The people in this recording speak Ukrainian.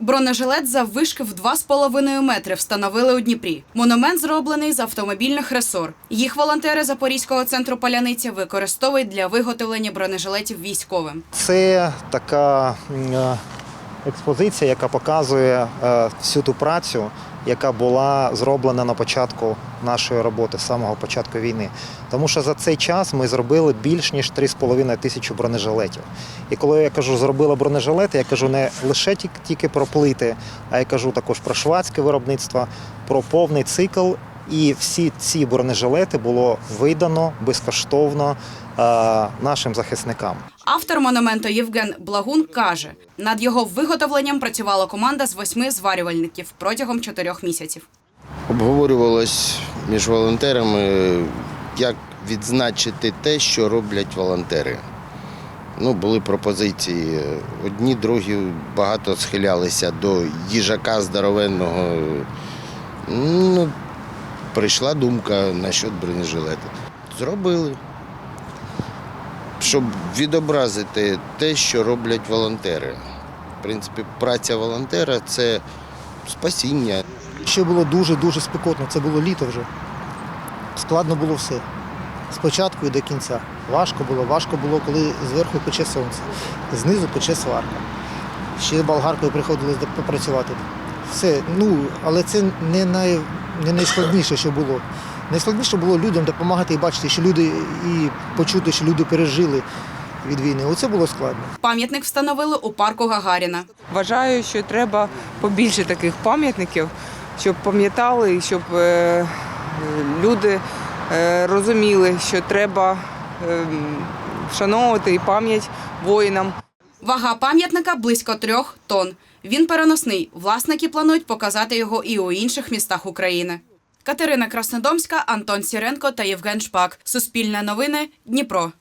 Бронежилет заввишки в 2,5 метри встановили у Дніпрі. Монумент зроблений з автомобільних ресор. Їх волонтери Запорізького центру Паляниця використовують для виготовлення бронежилетів військовим. Це така е, експозиція, яка показує е, всю ту працю, яка була зроблена на початку нашої роботи, з самого початку війни. Тому що за цей час ми зробили більш ніж 3,5 тисячі бронежилетів. І коли я кажу, зробила бронежилети, я кажу не лише тільки про плити, а я кажу також про швадське виробництво, про повний цикл. І всі ці бронежилети було видано безкоштовно е, нашим захисникам. Автор монументу Євген Благун каже, над його виготовленням працювала команда з восьми зварювальників протягом чотирьох місяців. Обговорювалось між волонтерами, як відзначити те, що роблять волонтери. Ну, були пропозиції. Одні, другі багато схилялися до їжака здоровенного. Ну, прийшла думка насчет бронежилета. Зробили. Щоб відобразити те, що роблять волонтери. В принципі, праця волонтера це спасіння. Ще було дуже-дуже спекотно, це було літо вже. Складно було все. Спочатку і до кінця. Важко було, важко було, коли зверху пече сонце, знизу пече сварка. Ще болгаркою приходилось попрацювати. Все, ну, але це не, най, не найскладніше, що було. Найскладніше було людям допомагати і бачити, що люди і почути, що люди пережили від війни. Оце було складно. Пам'ятник встановили у парку Гагаріна. Вважаю, що треба побільше таких пам'ятників, щоб пам'ятали, і щоб е, люди е, розуміли, що треба е, вшановувати і пам'ять воїнам. Вага пам'ятника близько трьох тонн. Він переносний. Власники планують показати його і у інших містах України. Катерина Краснодомська, Антон Сіренко та Євген Шпак. Суспільне новини. Дніпро.